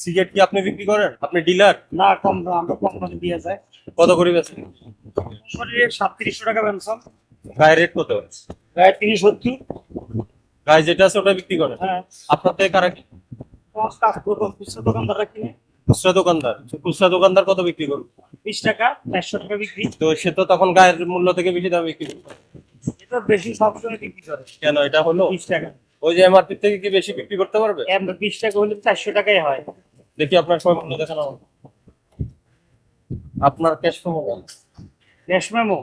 Cigarette কি আপনি বিক্রি করেন? আপনি ডিলার? না কম দাম আমরা কম দামে দিয়ে যায়। কত করে বেচেন? শরীরে সাতত্রিশশো টাকা পেনশন গায়ে রেট কত প্রায় তিরিশ সত্যি গায়ে যেটা আছে ওটা বিক্রি করেন? হ্যাঁ। আপনার থেকে কারা কি? খুচরা দোকানদাররা কিনে। খুচরা দোকানদার। খুচরা দোকানদার কত বিক্রি করবে? বিশ টাকা চারশো টাকা বিক্রি। তো সে তো তখন গায়ের মূল্য থেকে বেশি দামে বিক্রি করবে। এটা বেশি সবসময় বিক্রি করে। কেন এটা হলো? বিশ টাকা। ওই যে এমআরপি থেকে কি বেশি বিক্রি করতে পারবে? বিশ টাকা হলে চারশো টাকাই হয়। দেখি আপনার সময় মূল্য দেখানো আপনার ক্যাশ মোবাইল ক্যাশ মেমো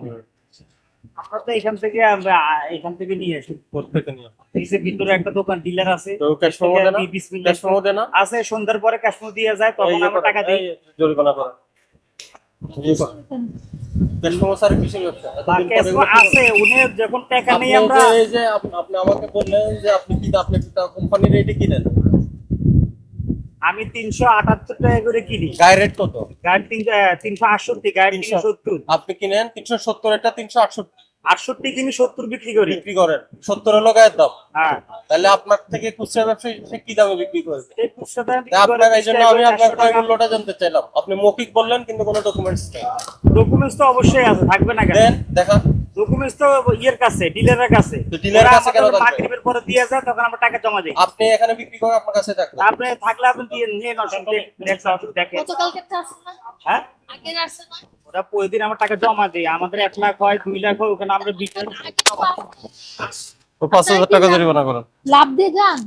আমরা তো এখান থেকে আমরা এখান থেকে নিয়ে আসি। প্রত্যেকে নিয়ে এই ভিতরে একটা দোকান ডিলার আছে। তো ক্যাশ মেমো দেনা ক্যাশ মেমো দেনা আছে সন্ধ্যার পরে ক্যাশ মেমো দিয়ে যায় তখন এই যে আমরা টাকা দিই। জরিমানা করা। মেমো মেমো আপনি আমরা এই যে আপনি আমাকে বললেন যে আপনি কি আপনি কোম্পানির রেটে কিনেন? আমি তিনশো আটাত্তর টাকা করে কিনি। গায়ে রেট কত? গাড়ি তিনশো আটষট্টি গাড়ি তিনশো সত্তর। আপনি কিনেন তিনশো সত্তর এটা তিনশো আটষট্টি। আটষট্টি কিনি সত্তর বিক্রি করি। বিক্রি করেন। সত্তর হলো গায়ের দাম। হ্যাঁ। তাহলে আপনার থেকে খুচরা ব্যবসায়ী সে কি দামে বিক্রি করবে আপনার এই জন্য আমি আপনার ক্রয় মূল্যটা জানতে চাইলাম। আপনি মৌখিক বললেন কিন্তু কোনো ডকুমেন্টস নেই। ডকুমেন্টস তো অবশ্যই আছে থাকবে না কেন? দেখা। ডকুমেন্টস তো ইয়ের কাছে ডিলারের কাছে। তো dealer কাছে কেন? মার্কেটের পরে দিয়ে যায় তখন আমরা টাকা জমা দিই আপনি এখানে বিক্রি করেন আপনার কাছে থাকবে আপনি থাকলে আপনি দিয়ে নিয়ে নষ্ট দেখেন। গতকালকে তো আসছে না? হ্যাঁ? আগের আসছে না? ওরা প্রতিদিন আমার টাকা জমা দিই আমাদের এক লাখ হয় দুই লাখ হয় ওখানে আমরা বিক্রি পাঁচ হাজার টাকা জরিমানা করেন। লাভ দিয়ে যান।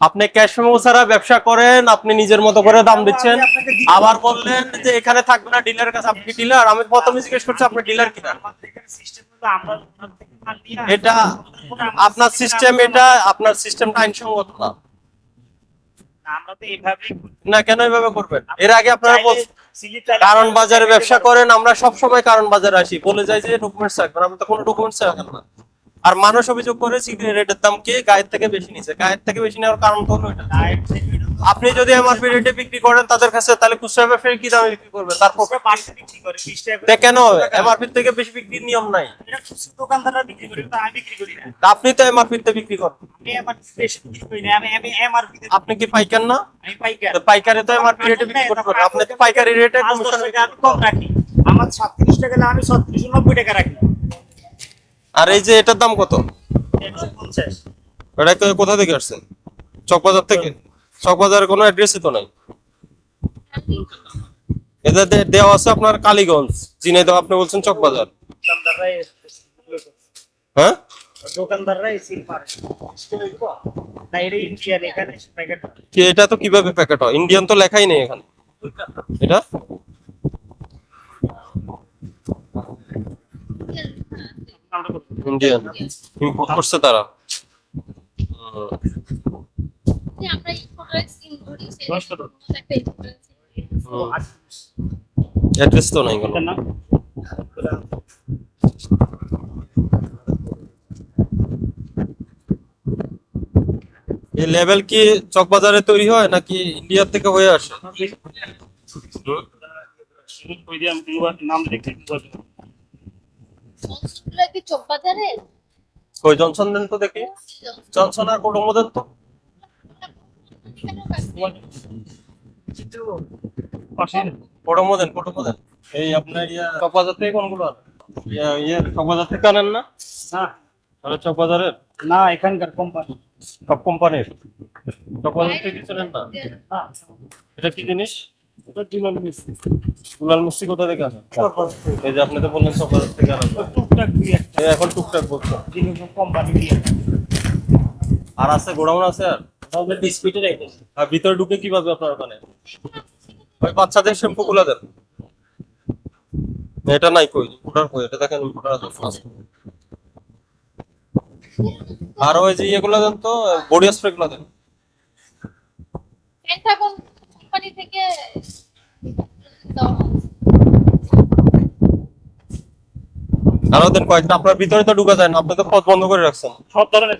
আপনি ক্যাশ মেমো ছাড়া ব্যবসা করেন আপনি নিজের মতো করে দাম দিচ্ছেন। আবার বললেন যে এখানে থাকবে না ডিলারের কাছে আপনি ডিলার আমি প্রথমে জিজ্ঞেস করছি আপনি ডিলার কিনা? এটা আপনার সিস্টেম এটা আপনার সিস্টেমটা আইনসঙ্গত না। আমরা তো এইভাবেই না কেন এভাবে করবেন? এর আগে আপনারা কারণ বাজারে ব্যবসা করেন আমরা সব সময় কারণ বাজারে আসি। বলে যাই যে ডকুমেন্টস রাখবেন আমরা তো কোনো ডকুমেন্টস রাখেন না। আর মানুষ অভিযোগ করে সিগারেটের দাম কে গায়ের থেকে বেশি নিছে? গায়ের থেকে বেশি নেওয়ার কারণ তো হলো এটা। আপনি যদি এমআরপি রেটে বিক্রি করেন তাদের কাছে তাহলে খুচরা ব্যবসায়ী কি দামে বিক্রি করবে? তার প্রফিট বিক্রি করে, 20 টাকা তে কেন? এমআরপি থেকে বেশি বিক্রির নিয়ম নাই। এটা দোকানদাররা বিক্রি করে, আমি বিক্রি করি না। তা আপনি তো এমআরপি তে বিক্রি করেন। আমি আমার বেশি বিক্রি করি না, আমি- আমি তে- আপনি কি পাইকার না? আমি পাইকার। তো পাইকারি তো এমআরপি রেটে বিক্রি করতে আপনি তো পাইকারি রেটে কমিশন আমি কম রাখি। আমার 37 টাকা হলে আমি 37, 90 টাকা রাখি। আর এই যে এটার দাম কত? 150 এটা কোথা থেকে আসছেন? চকবাজার থেকে? চকবাজারে কোনো অ্যাড্রেসই তো নাই। এটা দে- দেওয়া আছে আপনার কালীগঞ্জ ঝিনাইদহ আপনি বলছেন চকবাজার। হ্যাঁ? এটা তো কীভাবে প্যাকেট হয়? ইন্ডিয়ান তো লেখাই নেই এখানে। এটা। ইন্ডিয়ান ইম্পোর্ট করছে তারা এই লেভেল কি চকবাজারে তৈরি হয় নাকি ইন্ডিয়া থেকে হয়ে আসে? নাম লিখে কই জনসন দেন তো দেখি। জনসন। আর কোডমো দেন তো? কোডমো দেন কোডমো দেন। এই আপনার ইয়া চকবাজার থেকে কোনগুলো আনেন? ইয়া ইয়ে। চকবাজার থেকে আনেন না? না। তাহলে চকবাজারের? না এখানকার কোম্পানি সব কোম্পানির চকবাজার থেকে কিছু নেন না? এটা কি জিনিস? ওটা মিস্ত্রি কোথা থেকে আনেন এই যে আপনি তো বললেন চকবাজার থেকে টুকটাক এখন টুকটাক কোম্পানি আর আছে গোডাউন আছে আর? ডিসপিটে রেখেছে আর ভিতরে ঢুকে কীভাবে আপনার ওখানে? ওই বাচ্চাদের শ্যাম্পু গুলা দেন। এটা নাই কই? ফুটার কই? এটা দেখেন ফুটার আছে। আর ওই যে ইয়েগুলো দেন তো বডি স্প্রে গুলো দেন কোম্পানি থেকে দেওয়া হয়। আরও দেন কয়েকটা আপনার ভিতরে তো ঢুকা যায় না আপনি তো পথ বন্ধ করে রাখছেন। সব ধরনের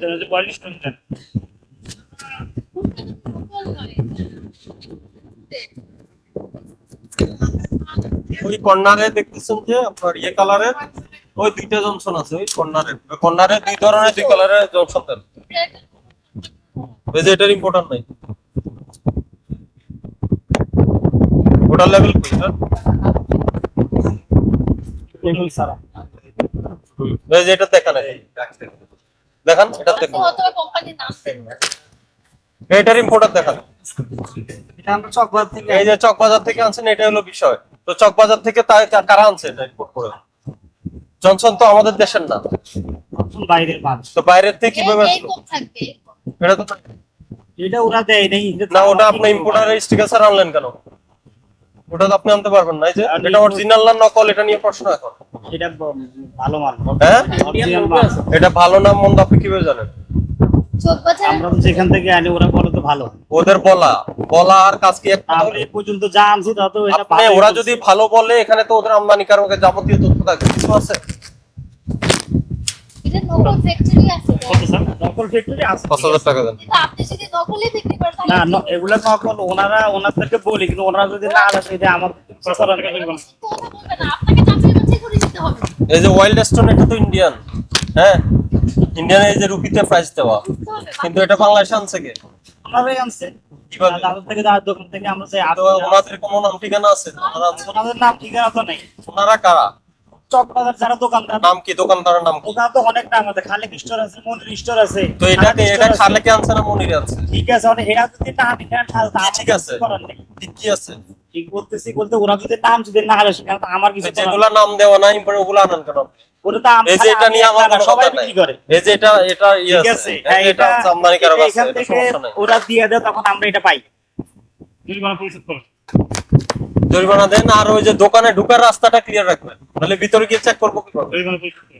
ওই কর্নারে দেখতেছেন যে আপনার ইয়ে কালারের ওই দুইটা জনসন আছে ওই কর্নারে। কর্নারে দুই ধরনের দুই কালারের জনসন দেন। ওই যে এটার ইম্পর্টেন্ট নাই। ওটার লেভেল কই স্যার এই যে এটা দেখান দেখান এটা দেখুন এটার ইম্পোর্টার দেখান। চকবাজার থেকে এই যে চকবাজার থেকে আনছেন এটা হলো বিষয়। তো চকবাজার থেকে কারা আনছে এটা ইম্পোর্ট করে? জনসন তো আমাদের দেশের না। বাইরের তো বাইরের থেকে কীভাবে আসলো? এরকম থাকবে এটা তো এটা ওরা দেয় নেই। না ওটা আপনি ইম্পোর্টারের স্টিকার আনলেন কেন? ওটা তো আপনি আনতে পারবেন না। এই যে এটা অরিজিনাল না নকল এটা নিয়ে প্রশ্ন এখন। এটা ভালো মাল। হ্যাঁ? এটা ভালো না মন্দ আপনি কীভাবে জানেন? আমরা যেখান থেকে আনি ওরা বলে তো ভালো। ওদের বলা। বলা আর কাজ কি এ পর্যন্ত যা আনছি তা তো এটা ওরা যদি ভালো বলে এখানে তো ওদের যাবতীয় তথ্য কিছু আছে? এটা নকল ফ্যাক্টরি আছে কত স্যার? নকল ফ্যাক্টরি আছে। পাঁচ হাজার টাকা দেন। কিন্তু আপনি যদি নকলই বিক্রি করেন না তাহলে ন- এগুলা নকল ওনারা ওনাদেরকে বলি কিন্তু ওনারা যদি না আসে এটা আমার এই যে ওয়াইল্ড স্টোন এটা তো ইন্ডিয়ান হ্যাঁ? ইন্ডিয়ান এই যে রুপিতে প্রাইস দেওয়া। কিন্তু এটা বাংলাদেশে আনছে কে? ওনারাই আনছে। ওনাদের কোনো নাম ঠিকানা আছে? ওনাদের নাম ঠিকানা তো নেই। ওনারা কারা? চকবাজার যারা দোকানদার নাম কি? দোকানদারের নাম কি? তো অনেক নাম আছে খালেক স্টোর আছে মন্দির স্টোর আছে। তো এটা আনছে না মনিরে ঠিক আছে অনেক এরা যদি আমার ঠিক আছে? ঠিক কি আছে? ঠিক বলতেছি বলতে ওরা যদি নাম যদি না আসে তাহলে আমার কিছু যেগুলা নাম দেওয়া নাই পরে ওগুলো আনান কেন? ওটা তো আমি এই যে এটা নিয়ে আমার কোনো কথা নাই। এই যে এটা এটা ইয়ে ঠিক আছে। আছে এই যে এটা আমদানি কারক আছে এখান এটা থেকে সমস্যা নাই। ওরা দিয়ে দেয় তখন আমরা এটা পাই। পরিশোধ জরিমানা দেন আর ওই যে দোকানে ঢুকার রাস্তাটা ক্লিয়ার রাখবেন। নাহলে ভিতরে গিয়ে চেক করব কি করব জরিমানা পরিশোধ করো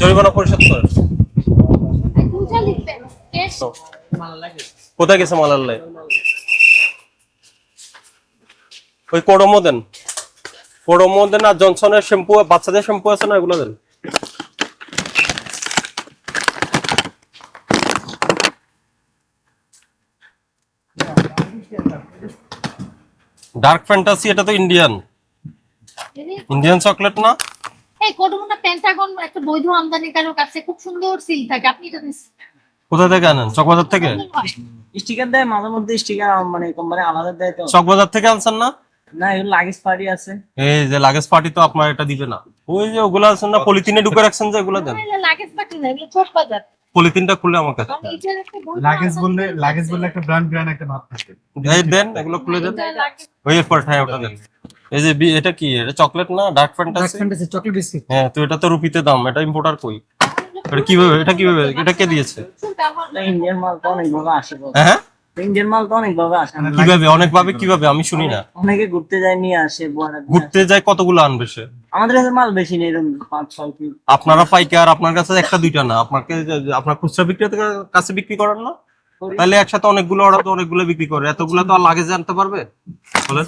জরিমানা পরিশোধ করেন। কোথায় গেছে মালাল্লাই ওই কোডমো দেন। কোডমো দেন আর জনসনের শ্যাম্পু বাচ্চাদের শ্যাম্পু আছে না এগুলো দেন। ডার্ক ফ্যান্টাসি এটা তো ইন্ডিয়ান ইন্ডিয়ান চকলেট না? এই কোডমোনা পেন্টাগন একটা বৈধ আমদানিকারক আছে খুব সুন্দর সিল থাকে আপনি এটা কোথা থেকে আনেন? চকবাজার থেকে? স্টিকার দেয় মাঝে মধ্যে স্টিকার মানে কোম্পানি আলাদা দেয় তো। চকবাজার থেকে আনছেন না? না এগুলো লাগেজ পার্টি আছে। এই যে লাগেজ পার্টি তো আপনার এটা দিবে না। ওই যে ওগুলা আছে না পলিথিনে ঢুকে রাখছেন যে এগুলো দেন। লাগেজ পাটি না এগুলো চোখ বাজার পলিথিনটা খুলে আমার কাছে। লাগেজ বললে লাগেজ বললে একটা ব্র্যান্ড ব্র্যান্ড একটা ভাব থাকে। এই দেন এগুলো খুলে দেন। ওই এরপর হ্যাঁ ওটা দেন। এই যে বি- এটা কি? এটা চকলেট না? Dark Fantasy Dark Fantasy chocolate biscuit হ্যাঁ তো এটা তো রুপিতে দাম। এটা ইম্পোর্টার কই? এটা কীভাবে এটা কীভাবে এটা কে দিয়েছে। ইন্ডিয়ান মাল তো অনেক ভাবে আসে বলো। হ্যাঁ ইন্ডিয়ান মাল তো অনেক ভাবে আসে কীভাবে? অনেক ভাবে কীভাবে? আমি শুনি না। অনেকে ঘুরতে যায় নিয়ে আসে ঘুরতে যায় কতগুলো আনবে সে। আমাদের কাছে মাল বেশি নেই এরকম পাঁচ ছয় পিস আপনারা পাইকার আপনার কাছে একটা দুইটা না। আপনাকে আপনার খুচরা বিক্রেতার কাছে বিক্রি করেন না? তাহলে একসাথে অনেকগুলো অর্ডার তো অনেকগুলো বিক্রি করে। এতগুলো তো আর লাগে জানতে পারবে? বলেন।